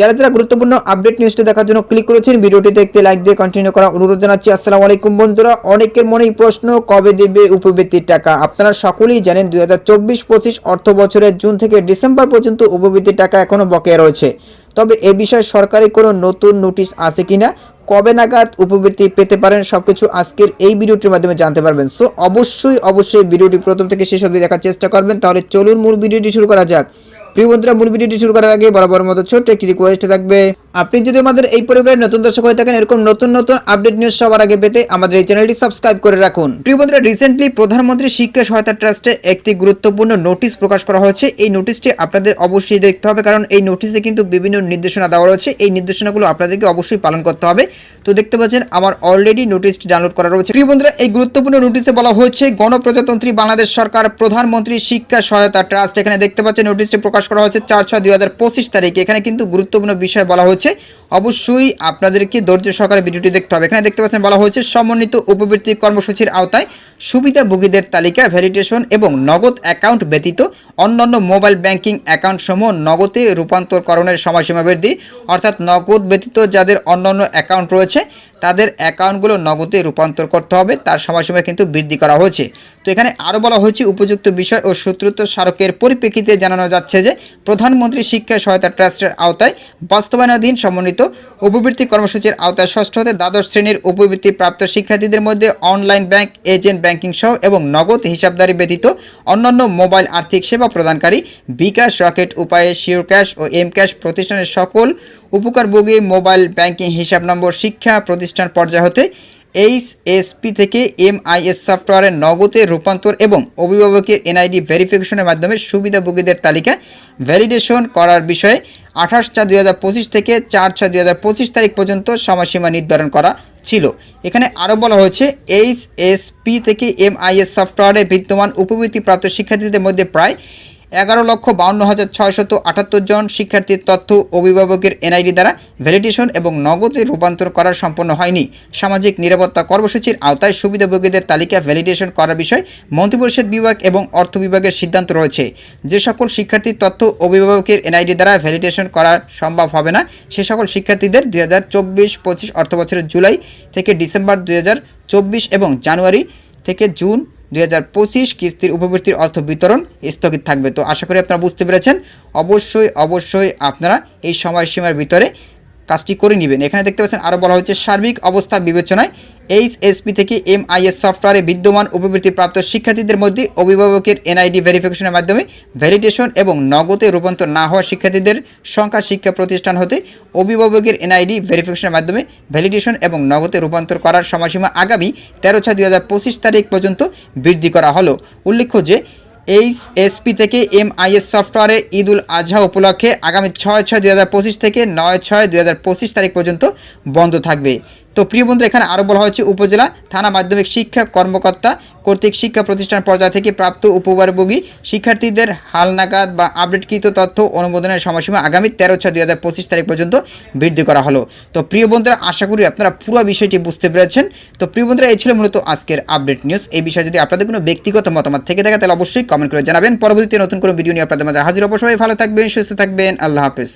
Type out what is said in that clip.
যারা যারা গুরুত্বপূর্ণ আপডেট নিউজটা দেখার জন্য ক্লিক করেছেন ভিডিওটি দেখতে লাইক দিয়ে কন্টিনিউ করা অনুরোধ জানাচ্ছি। আসসালামু আলাইকুম বন্ধুরা, অনেকের মনেই প্রশ্ন, কবে দেবে উপবৃত্তির টাকা? আপনারা সকলেই জানেন দুই হাজার চব্বিশ পঁচিশ অর্থ বছরের জুন থেকে ডিসেম্বর পর্যন্ত উপবৃত্তির টাকা এখনও বকেয়া রয়েছে। তবে এ বিষয়ে সরকারি কোনো নতুন নোটিশ আছে কিনা, কবে নাগাদ উপবৃত্তি পেতে পারেন সবকিছু আজকের এই ভিডিওটির মাধ্যমে জানতে পারবেন। সো অবশ্যই অবশ্যই ভিডিওটি প্রথম থেকে শেষ অবধি দেখার চেষ্টা করবেন। তাহলে চলুন মূল ভিডিওটি শুরু করা যাক। প্রিয় বন্ধুরা, মূল ভিডিওটি শুরু করার আগে বরাবর মতো ছোট্ট একটি রিকোয়েস্ট থাকবে। আপনি যদি আমাদের এই পরিবারের নতুন দর্শক হয়ে থাকেন, এরকম নতুন নতুন আপডেট নিউজ সবার আগে পেতে আমাদের এই চ্যানেলটি সাবস্ক্রাইব করে রাখুন। প্রিয় বন্ধুরা রিসেন্টলি প্রধানমন্ত্রী শিক্ষা সহায়তা ট্রাস্টে একটি গুরুত্বপূর্ণ নোটিশ প্রকাশ করা হয়েছে। এই নোটিশটি আপনাদের অবশ্যই দেখতে হবে, কারণ এই নোটিশে কিন্তু বিভিন্ন নির্দেশনা দেওয়া রয়েছে। এই নির্দেশনাগুলো আপনাদেরকে অবশ্যই পালন করতে হবে। তো দেখতে পাচ্ছেন, আমার অলরেডি নোটিশটি ডাউনলোড করা রয়েছে। প্রিয় বন্ধুরা, এই গুরুত্বপূর্ণ নোটিশে বলা হয়েছে, গণপ্রজাতন্ত্রী বাংলাদেশ সরকার প্রধানমন্ত্রী শিক্ষা সহায়তা ট্রাস্ট। এখানে দেখতে পাচ্ছেন নোটিশটি প্রকাশ করা হয়েছে চার ছয় দুই হাজার পঁচিশ তারিখে। এখানে কিন্তু গুরুত্বপূর্ণ বিষয় বলা হয়েছে। অবশ্যই আপনাদেরকে ধৈর্য সহকারে ভিডিওটি দেখতে হবে। এখানে দেখতে পাচ্ছেন বলা হয়েছে, সমন্বিত উপবৃত্তি কর্মসূচির আওতায় সুবিধাভোগীদের তালিকা ভ্যালিডেশন এবং নগদ অ্যাকাউন্ট ব্যতীত অন্যান্য মোবাইল ব্যাংকিং অ্যাকাউন্ট সমূহ নগদে রূপান্তরকরণের সময়সীমা বৃদ্ধি, অর্থাৎ নগদ ব্যতীত যাদের অন্যান্য অ্যাকাউন্ট রয়েছে তাদের অ্যাকাউন্টগুলো নগদে রূপান্তর করতে হবে, তার সময়সীমা কিন্তু বৃদ্ধি করা হয়েছে। তো এখানে আরও বলা হয়েছে, উপযুক্ত বিষয় ও সূত্রত্ব স্মারকের পরিপ্রেক্ষিতে জানানো যাচ্ছে যে, প্রধানমন্ত্রী শিক্ষা সহায়তা ট্রাস্টের আওতায় বাস্তবায়নাধীন সমন্বিত উপবৃত্তি কর্মসূচির আওতায় ষষ্ঠ হতে দ্বাদশ শ্রেণির উপবৃত্তি প্রাপ্ত শিক্ষার্থীদের মধ্যে অনলাইন ব্যাংক, এজেন্ট ব্যাংকিং সহ এবং নগদ হিসাবদারি ব্যতীত অন্যান্য মোবাইল আর্থিক সেবা প্রদানকারী বিকাশ রকেট উপায়ে শিওর ক্যাশ ও এম ক্যাশ প্রতিষ্ঠানের সকল উপকারভোগী মোবাইল ব্যাংকিং হিসাব নম্বর শিক্ষা প্রতিষ্ঠান পর্যায় হতে এইচ এসপি থেকে এমআইএস সফটওয়্যারের নগদে রূপান্তর এবং অভিভাবকের এনআইডি ভেরিফিকেশনের মাধ্যমে সুবিধাভোগীদের তালিকা ভ্যালিডেশন করার বিষয়ে আঠাশ চার দুই থেকে চার ছয় দুই হাজার পঁচিশ তারিখ পর্যন্ত সময়সীমা নির্ধারণ করা ছিল। এখানে আরও বলা হয়েছে এইচ এসপি থেকে এমআইএস সফটওয়্যারে বিদ্যমান উপবৃত্তিপ্রাপ্ত শিক্ষার্থীদের মধ্যে প্রায় এগারো লক্ষ বাউন্ন হাজার ছয়শত আটাত্তর জন শিক্ষার্থীর তথ্য অভিভাবকের এনআইডি দ্বারা ভ্যালিডেশন এবং নগদে রূপান্তর করা সম্পন্ন হয়নি। সামাজিক নিরাপত্তা কর্মসূচির আওতায় সুবিধাভোগীদের তালিকা ভ্যালিডেশন করার বিষয়ে মন্ত্রিপরিষদ বিভাগ এবং অর্থ বিভাগের সিদ্ধান্ত রয়েছে। যে সকল শিক্ষার্থীর তথ্য অভিভাবকের এনআইডি দ্বারা ভ্যালিডেশন করা সম্ভব হবে না, সে সকল শিক্ষার্থীদের দুই হাজার চব্বিশ পঁচিশ অর্থবছরের জুলাই থেকে ডিসেম্বর দুই চব্বিশ এবং জানুয়ারি থেকে জুন দুই হাজার পঁচিশ কিস্তির উপবৃত্তির অর্থ বিতরণ স্থগিত থাকবে। তো আশা করি আপনারা বুঝতে পেরেছেন। অবশ্যই অবশ্যই আপনারা এই সময়সীমার ভিতরে কাজটি করে নেবেন। এখানে দেখতে পাচ্ছেন আরও বলা হয়েছে, সার্বিক অবস্থা বিবেচনায় এইচ এসপি থেকে এমআইএস সফটওয়্যারে বিদ্যমান উপবৃত্তিপ্রাপ্ত শিক্ষার্থীদের মধ্যে অভিভাবকের এনআইডি ভেরিফিকেশনের মাধ্যমে ভ্যালিডেশন এবং নগদে রূপান্তর না হওয়া শিক্ষার্থীদের সংখ্যা শিক্ষা প্রতিষ্ঠান হতে অভিভাবকের এনআইডি ভেরিফিকেশনের মাধ্যমে ভ্যালিডেশন এবং নগদে রূপান্তর করার সময়সীমা আগামী তেরো ছয় দুই তারিখ পর্যন্ত বৃদ্ধি করা হলো। উল্লেখ্য যে এইচ এসপি থেকে এমআইএস সফটওয়্যারে ঈদ উল আজহা উপলক্ষে আগামী ছয় ছয় দুই থেকে নয় ছয় দুই তারিখ পর্যন্ত বন্ধ থাকবে। তো প্রিয় বন্ধু, এখানে আরও বলা হয়েছে, উপজেলা থানা মাধ্যমিক শিক্ষা কর্মকর্তা কর্তৃক শিক্ষা প্রতিষ্ঠান পর্যায় থেকে প্রাপ্ত উপকারভোগী শিক্ষার্থীদের হালনাগাদ বা আপডেটকৃত তথ্য অনুমোদনের সময়সীমা আগামী তেরো ছয় দুই হাজার পঁচিশ তারিখ পর্যন্ত বৃদ্ধি করা হলো। তো প্রিয় বন্ধুরা, আশা করি আপনারা পুরো বিষয়টি বুঝতে পেরেছেন। তো প্রিয় বন্ধুরা, এই ছিল মূলত আজকের আপডেট নিউজ। এই বিষয়ে যদি আপনাদের কোনো ব্যক্তিগত মতামত থেকে থাকে, তাহলে অবশ্যই কমেন্ট করে জানাবেন। পরবর্তীতে নতুন কোনো ভিডিও নিয়ে আপনাদের মাঝে হাজির অবশ্যই ভালো থাকবেন, সুস্থ থাকবেন। আল্লাহ হাফেজ।